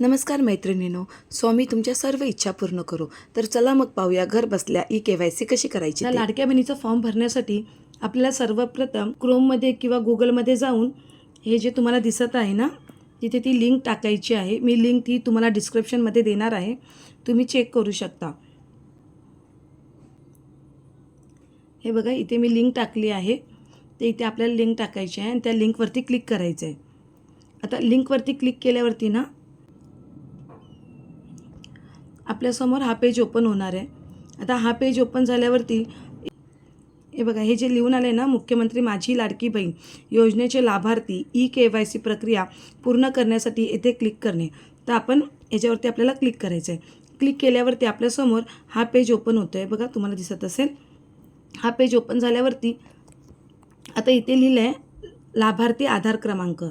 नमस्कार मैत्रिणींनो स्वामी तुमच्या सर्व इच्छा पूर्ण करू. तर चला मग पाहूया घर बसल्या ई के वाय सी कशी करायची. लाडक्या बहिणीचा फॉर्म भरण्यासाठी आपल्याला सर्वप्रथम क्रोममध्ये किंवा गुगलमध्ये जाऊन हे जे तुम्हाला दिसत आहे ना तिथे ती लिंक टाकायची आहे. मी लिंक ती तुम्हाला डिस्क्रिप्शनमध्ये देणार आहे. तुम्ही चेक करू शकता. हे बघा इथे मी लिंक टाकली आहे. ते इथे आपल्याला लिंक टाकायची आहे आणि त्या लिंकवरती क्लिक करायचं आहे आता लिंकवरती क्लिक केल्यावरती ना आपल्यासमोर हा पेज ओपन होणार आहे. आता हा पेज ओपन झाल्यावरती हे बघा हे जे लिहून आलं आहे ना मुख्यमंत्री माझी लाडकी बहीण योजनेचे लाभार्थी ई के वाय सी प्रक्रिया पूर्ण करण्यासाठी येथे क्लिक करणे. तर आपण याच्यावरती आपल्याला क्लिक करायचं आहे क्लिक केल्यावरती आपल्यासमोर हा पेज ओपन होतो आहे बघा तुम्हाला दिसत असेल. हा पेज ओपन झाल्यावरती आता इथे लिहिलं आहे लाभार्थी आधार क्रमांक.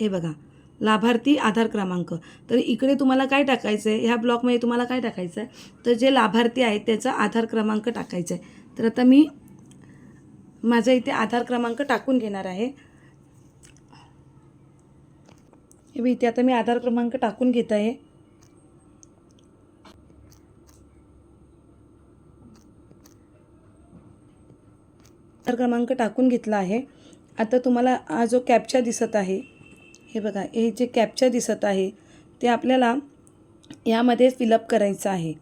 हे बघा लाभार्थी आधार क्रमांक. तर इकडे तुम्हाला काय टाकायचं आहे ह्या ब्लॉकमध्ये तुम्हाला काय टाकायचं आहे तर जे लाभार्थी आहेत त्याचा आधार क्रमांक टाकायचा आहे तर आता मी माझा इथे आधार क्रमांक टाकून घेणार आहे. इथे आता मी आधार क्रमांक टाकून घेत आहे. आधार क्रमांक टाकून घेतला आहे. आता तुम्हाला हा जो कॅप्चा दिसत आहे हे बघा हे जे कॅप्चर दिसत आहे ते आपल्याला यामध्ये फिलअप करायचं आहे.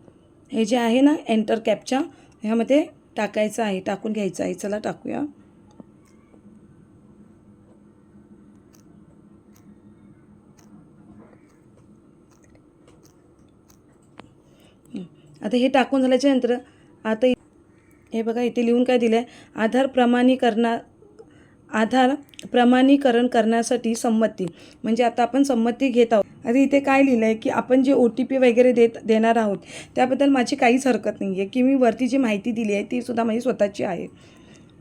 हे जे आहे ना एंटर कॅपच्या ह्यामध्ये टाकायचं आहे टाकून घ्यायचं आहे. चला टाकूया. आता हे टाकून झाल्याच्यानंतर आता हे बघा इथे लिहून काय दिलं आहे आधार प्रमाणीकरणा आधार प्रमाणीकरण करण्यासाठी संमती. म्हणजे आता आपण संमती घेत आहोत. आता इथे काय लिहिलं आहे की आपण जे ओ टी पी वगैरे देत देणार आहोत त्याबद्दल माझी काहीच हरकत नाही आहे की मी वरती जी माहिती दिली आहे ती सुद्धा माझी स्वतःची आहे.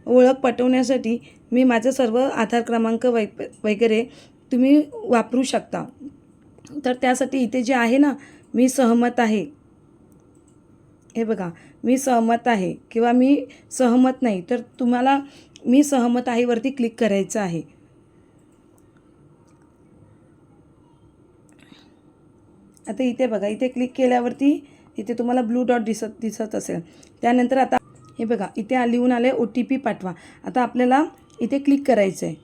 ओळख पटवण्यासाठी मी माझं सर्व आधार क्रमांक वै वगैरे तुम्ही वापरू शकता. तर त्यासाठी इथे जे आहे ना मी सहमत आहे. हे बघा मी सहमत आहे किंवा मी सहमत नाही. तर तुम्हाला मी सहमत आहे वरती क्लिक करायचं आहे. आता इथे बघा इथे क्लिक केल्यावरती इथे तुम्हाला ब्लू डॉट दिसत दिसत असेल. त्यानंतर आता हे बघा इथे लिहून आले ओ टी पी पाठवा. आता आपल्याला इथे क्लिक करायचं आहे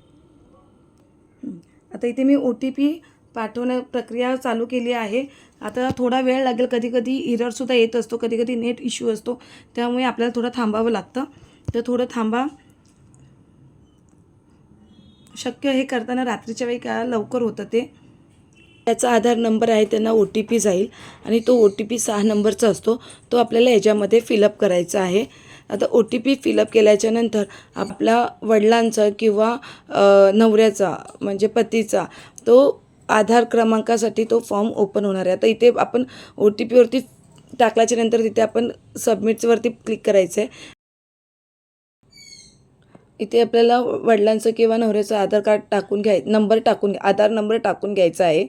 आता इथे मी ओ टी पी पाठवण्या प्रक्रिया चालू केली आहे. आता थोडा वेळ लागेल कधी कधी इररसुद्धा येत असतो कधी कधी नेट इश्यू असतो त्यामुळे आपल्याला थोडं थांबावं लागतं. तर थोडं थांबा. शक्य हे करताना रात्रीच्या वेळी का लवकर होतं ते? त्याचा आधार नंबर आहे त्यांना ओ टी पी जाईल आणि तो ओ टी पी सहा नंबरचा असतो. तो आपल्याला याच्यामध्ये फिलअप करायचा आहे. आता O T P fill up केल्याच्यानंतर आपल्या वडिलांचा किंवा नवऱ्याचा म्हणजे पतीचा तो आधार क्रमांकासाठी तो फॉर्म ओपन होणार आहे. आता इथे आपण ओ टी पीवरती टाकल्याच्यानंतर तिथे आपण सबमिटवरती क्लिक करायचं आहे इथे आपल्याला वडिलांचं किंवा नवऱ्याचं आधार कार्ड टाकून घ्याय नंबर टाकून आधार नंबर टाकून घ्यायचा आहे.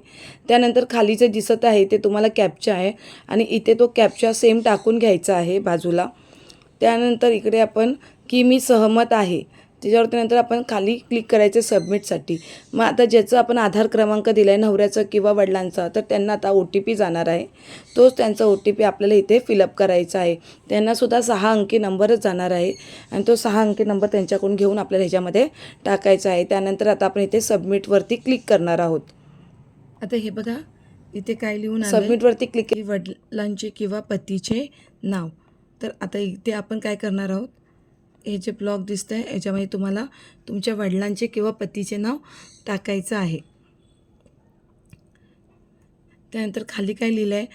त्यानंतर खाली जे दिसत आहे ते तुम्हाला कॅपचा आहे आणि इथे तो कॅपचा सेम टाकून घ्यायचा आहे बाजूला. त्यानंतर इकडे आपण की मी सहमत आहे. त्याच्यावरती नंतर आपण खाली क्लिक करायचं सबमिटसाठी मग आता ज्याचं आपण आधार क्रमांक दिला आहे नवऱ्याचं किंवा वडिलांचा तर त्यांना आता ओ टी पी जाणार आहे. तोच त्यांचा ओ टी पी आपल्याला इथे फिलअप करायचा आहे. त्यांनासुद्धा सहा अंकी नंबरच जाणार आहे. आणि तो सहा अंकी नंबर त्यांच्याकडून घेऊन आपल्याला ह्याच्यामध्ये टाकायचा आहे. त्यानंतर आता आपण इथे सबमिटवरती क्लिक करणार आहोत. आता हे बघा इथे काय लिहून सबमिटवरती क्लिक वडिलांचे किंवा पतीचे नाव. तर आता इथे आपण काय करणार आहोत? हे जे ब्लॉग दिसतं आहे याच्यामध्ये तुम्हाला तुमच्या वडिलांचे किंवा पतीचे नाव टाकायचं आहे. त्यानंतर खाली काय लिहिलं आहे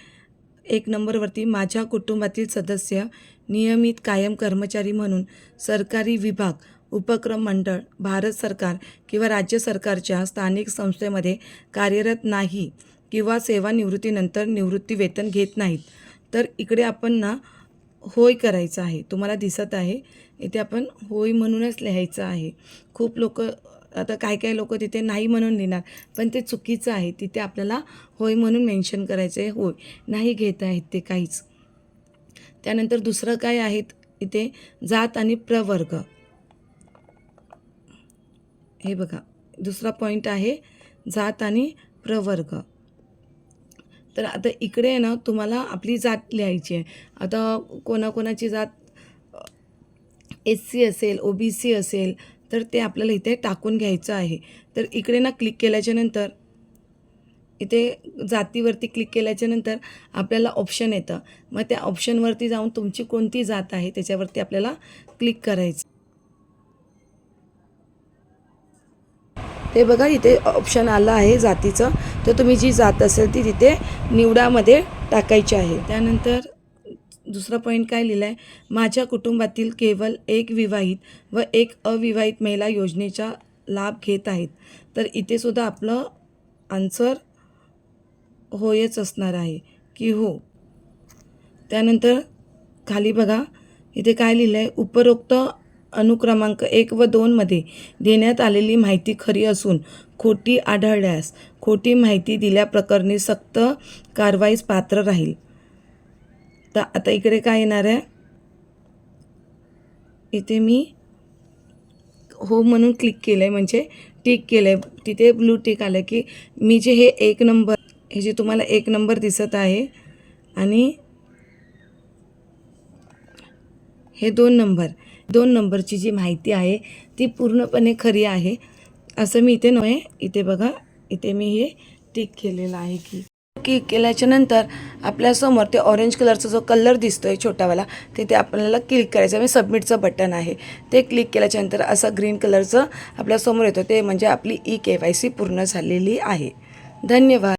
एक नंबरवरती माझ्या कुटुंबातील सदस्य नियमित कायम कर्मचारी म्हणून सरकारी विभाग उपक्रम मंडळ भारत सरकार किंवा राज्य सरकारच्या स्थानिक संस्थेमध्ये कार्यरत नाही किंवा सेवानिवृत्तीनंतर निवृत्ती वेतन घेत नाहीत. तर इकडे आपण ना होय करायचं आहे तुम्हाला दिसत आहे इथे आपण होय म्हणूनच लिहायचं आहे. खूप लोक आता काय काय लोक तिथे नाही म्हणून लिहिणार पण ते चुकीचं आहे तिथे आपल्याला होय म्हणून मेन्शन करायचं आहे होय. नाही घेत आहेत ते काहीच. त्यानंतर दुसरं काय आहेत इथे जात आणि प्रवर्ग. हे बघा दुसरा पॉईंट आहे जात आणि प्रवर्ग. तर आता इकडे आहे ना तुम्हाला आपली जात लिहायची आहे. आता कोणाकोणाची जात एस सी असेल ओ बी सी असेल तर ते आपल्याला इथे टाकून घ्यायचं आहे. तर इकडे ना क्लिक केल्याच्यानंतर इथे जातीवरती क्लिक केल्याच्यानंतर आपल्याला ऑप्शन येतं. मग त्या ऑप्शनवरती जाऊन तुमची कोणती जात आहे त्याच्यावरती आपल्याला क्लिक करायचं. ते बघा इथे ऑप्शन आलं आहे जातीचं. तर तुम्ही जी जात असेल ती तिथे निवडामध्ये टाकायची आहे. त्यानंतर दुसरा पॉईंट काय लिहिलं आहे माझ्या कुटुंबातील केवळ एक विवाहित व एक अविवाहित महिला योजनेचा लाभ घेत आहेत. तर इथे सुद्धा आपलं आन्सर होयच असणार आहे की हो. त्यानंतर खाली बघा इथे काय लिहिलं आहे उपरोक्त अनुक्रमांक एक व दोनमध्ये देण्यात आलेली माहिती खरी असून खोटी आढळल्यास खोटी माहिती दिल्याप्रकरणी सक्त कारवाईस पात्र राहील. तर आता इकडे काय येणार आहे? इथे मी हो म्हणून क्लिक केलं आहे म्हणजे टिक केलं आहे तिथे ब्लू टिक आलं की मी जे हे एक नंबर हे जे तुम्हाला एक नंबर दिसत आहे आणि हे दोन नंबर दोन नंबरची जी माहिती आहे ती पूर्णपणे खरी आहे. असं मी इथे नव्हे इथे बघा इथे मी हे टिक केलेलं आहे की. क्लिक केल्याच्यानंतर आपल्यासमोर ते ऑरेंज कलरचा जो कलर दिसतोय छोटावाला तिथे आपल्याला क्लिक करायचं म्हणजे सबमिटचं बटन आहे. ते क्लिक केल्याच्यानंतर असं ग्रीन कलरचं आपल्यासमोर येतं. ते म्हणजे आपली ई के वाय सी पूर्ण झालेली आहे. धन्यवाद.